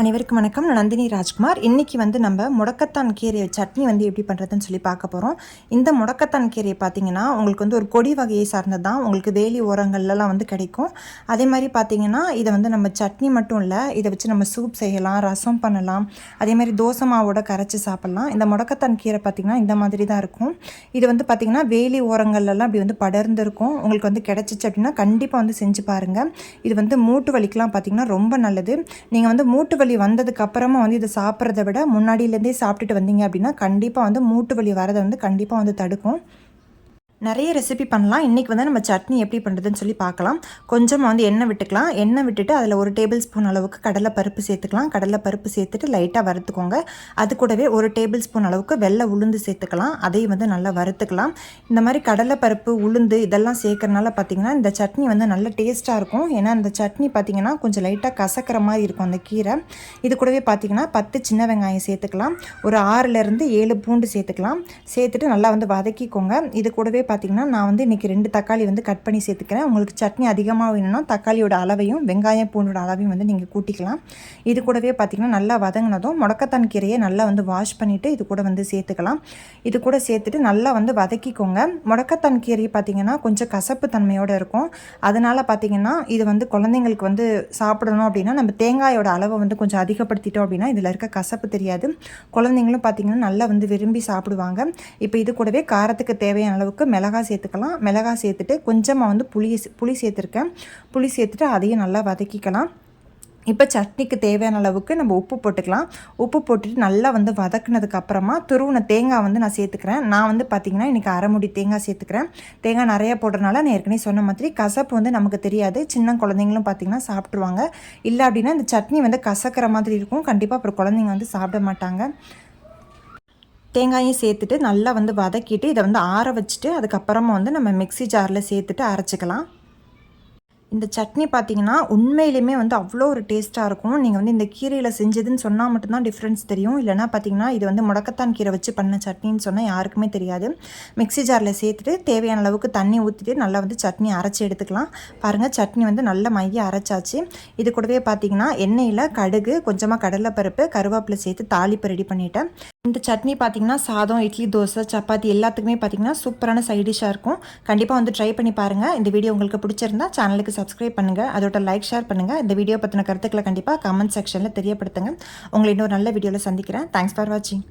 அனைவருக்கும் வணக்கம். நான் நந்தினி ராஜ்குமார். இன்றைக்கி வந்து நம்ம முடக்கத்தான் கீரை சட்னி வந்து எப்படி பண்ணுறதுன்னு சொல்லி பார்க்க போகிறோம் இந்த முடக்கத்தான் கீரையை பார்த்தீங்கன்னா உங்களுக்கு வந்து ஒரு கொடி வகையை சார்ந்தது தான் உங்களுக்கு வேலி ஓரங்கள்லாம் வந்து கிடைக்கும். அதே மாதிரி பார்த்தீங்கன்னா இதை வந்து நம்ம சட்னி மட்டும் இல்லை இதை வச்சு நம்ம சூப் செய்யலாம் ரசம் பண்ணலாம். அதே மாதிரி தோசை மாவோட கரைச்சி சாப்பிட்லாம். இந்த முடக்கத்தான் கீரை பார்த்திங்கன்னா இந்த மாதிரி தான் இருக்கும். இது வந்து பார்த்திங்கன்னா வேலி ஓரங்கள்லாம் இப்படி வந்து படர்ந்துருக்கும். உங்களுக்கு வந்து கிடச்சிச்சு அப்படின்னா கண்டிப்பாக வந்து செஞ்சு பாருங்கள் இது வந்து மூட்டு வலிக்கெலாம் பார்த்திங்கன்னா ரொம்ப நல்லது. நீங்கள் வந்து மூட்டு வலி வந்ததுக்கு அப்புறமா வந்து இதை சாப்பிட்றத விட முன்னாடியிலேருந்தே சாப்பிட்டுட்டு வந்தீங்க அப்படின்னா கண்டிப்பாக வந்து மூட்டு வலி வரதை வந்து கண்டிப்பாக வந்து தடுக்கும். நிறைய ரெசிபி பண்ணலாம். இன்றைக்கி வந்து நம்ம சட்னி எப்படி பண்ணுறதுன்னு சொல்லி பார்க்கலாம். கொஞ்சமாக வந்து எண்ணெய் விட்டுக்கலாம். எண்ணெய் விட்டுட்டு அதில் ஒரு டேபிள் ஸ்பூன் அளவுக்கு கடலை பருப்பு சேர்த்துக்கலாம். கடலை பருப்பு சேர்த்துட்டு லைட்டாக வறுத்துக்கோங்க. அது கூடவே ஒரு டேபிள் ஸ்பூன் அளவுக்கு வெள்ளை உளுந்து சேர்த்துக்கலாம். அதையும் வந்து நல்லா வறுத்துக்கலாம். இந்த மாதிரி கடலை பருப்பு உளுந்து இதெல்லாம் சேர்க்குறனால பார்த்திங்கன்னா இந்த சட்னி வந்து நல்ல டேஸ்ட்டாக இருக்கும். ஏன்னா இந்த சட்னி பார்த்திங்கன்னா கொஞ்சம் லைட்டாக கசக்கிற மாதிரி இருக்கும் அந்த கீரை. இது கூடவே பார்த்திங்கன்னா பத்து சின்ன வெங்காயம் சேர்த்துக்கலாம். ஒரு ஆறுலேருந்து ஏழு பூண்டு சேர்த்துக்கலாம். சேர்த்துட்டு நல்லா வந்து வதக்கிக்கோங்க. இது கூடவே பார்த்திங்கன்னா நான் வந்து இன்றைக்கி ரெண்டு தக்காளி வந்து கட் பண்ணி சேர்த்துக்கிறேன். உங்களுக்கு சட்னி அதிகமாக வேணும்னா தக்காளியோட அளவையும் வெங்காயம் பூண்டோட அளவையும் வந்து நீங்கள் கூட்டிக்கலாம். இது கூடவே பார்த்திங்கன்னா நல்லா வதங்கினதும் முடக்கத்தான் கீரையை நல்லா வந்து வாஷ் பண்ணிவிட்டு இது கூட வந்து சேர்த்துக்கலாம். இது கூட சேர்த்துட்டு நல்லா வந்து வதக்கிக்கோங்க. முடக்கத்தான் கீரை பார்த்திங்கன்னா கொஞ்சம் கசப்பு தன்மையோடு இருக்கும். அதனால் பார்த்திங்கன்னா இது வந்து குழந்தைங்களுக்கு வந்து சாப்பிடணும் அப்படின்னா நம்ம தேங்காயோட அளவை வந்து கொஞ்சம் அதிகப்படுத்திட்டோம் அப்படின்னா இதில் இருக்க கசப்பு தெரியாது. குழந்தைங்களும் பார்த்திங்கன்னா நல்லா வந்து விரும்பி சாப்பிடுவாங்க. இப்போ இது கூடவே காரத்துக்கு தேவையான அளவுக்கு மிளகாய் சேர்த்துக்கலாம். மிளகாய் சேர்த்துட்டு கொஞ்சமாக வந்து புளி புளி சேர்த்துருக்கேன். புளி சேர்த்துட்டு அதையும் நல்லா வதக்கிக்கலாம். இப்போ சட்னிக்கு தேவையான அளவுக்கு நம்ம உப்பு போட்டுக்கலாம். உப்பு போட்டுட்டு நல்லா வந்து வதக்குனதுக்கு அப்புறமா துருவின தேங்காய் வந்து நான் சேர்த்துக்கிறேன். நான் வந்து பார்த்திங்கன்னா இன்றைக்கி அரைமுடி தேங்காய் சேர்த்துக்கிறேன். தேங்காய் நிறையா போடுறனால நான் ஏற்கனவே சொன்ன மாதிரி கசப்பு வந்து நமக்கு தெரியாது. சின்ன குழந்தைங்களும் பார்த்திங்கன்னா சாப்பிட்ருவாங்க இல்லை அப்படின்னா இந்த சட்னி வந்து கசக்கிற மாதிரி இருக்கும். கண்டிப்பாக அப்புறம் குழந்தைங்க வந்து சாப்பிட மாட்டாங்க. தேங்காயும் சேர்த்துட்டு நல்லா வந்து வதக்கிட்டு இதை வந்து ஆற வச்சுட்டு அதுக்கப்புறமா வந்து நம்ம மிக்சி ஜாரில் சேர்த்துட்டு அரைச்சிக்கலாம். இந்த சட்னி பார்த்தீங்கன்னா உண்மையிலுமே வந்து அவ்வளோ ஒரு டேஸ்ட்டாக இருக்கும். நீங்கள் வந்து இந்த கீரையில் செஞ்சதுன்னு சொன்னால் மட்டும்தான் டிஃப்ரென்ஸ் தெரியும். இல்லைனா பார்த்தீங்கன்னா இது வந்து முடக்கத்தான் கீரை வச்சு பண்ண சட்னின்னு சொன்னால் யாருக்குமே தெரியாது. மிக்சி ஜாரில் சேர்த்துட்டு தேவையான அளவுக்கு தண்ணி ஊற்றிட்டு நல்லா வந்து சட்னி அரைச்சி எடுத்துக்கலாம். பாருங்கள் சட்னி வந்து நல்ல மைய அரைச்சாச்சு. இது கூடவே பார்த்தீங்கன்னா எண்ணெயில் கடுகு கொஞ்சமாக கடலைப்பருப்பு கருவேப்பிலை சேர்த்து தாளிப்பு ரெடி பண்ணிவிட்டேன் இந்த சட்னி பார்த்தீங்கன்னா சாதம் இட்லி தோசை சப்பாத்தி எல்லாத்துக்குமே பார்த்தீங்கன்னா சூப்பரான சைட் டிஷ்ஷாக இருக்கும். கண்டிப்பாக வந்து ட்ரை பண்ணி பாருங்கள் இந்த வீடியோ உங்களுக்கு பிடிச்சிருந்தா சேனலுக்கு சப்ஸ்கிரைப் பண்ணுங்கள் அதோட லைக் ஷேர் பண்ணுங்கள் இந்த வீடியோ பற்றின கருத்துக்களை கண்டிப்பாக கமெண்ட் செக்ஷனில் தெரியப்படுத்துங்க. உங்களை இன்னொரு நல்ல வீடியோவில் சந்திக்கிறேன். தேங்க்ஸ் ஃபார் வாட்சிங்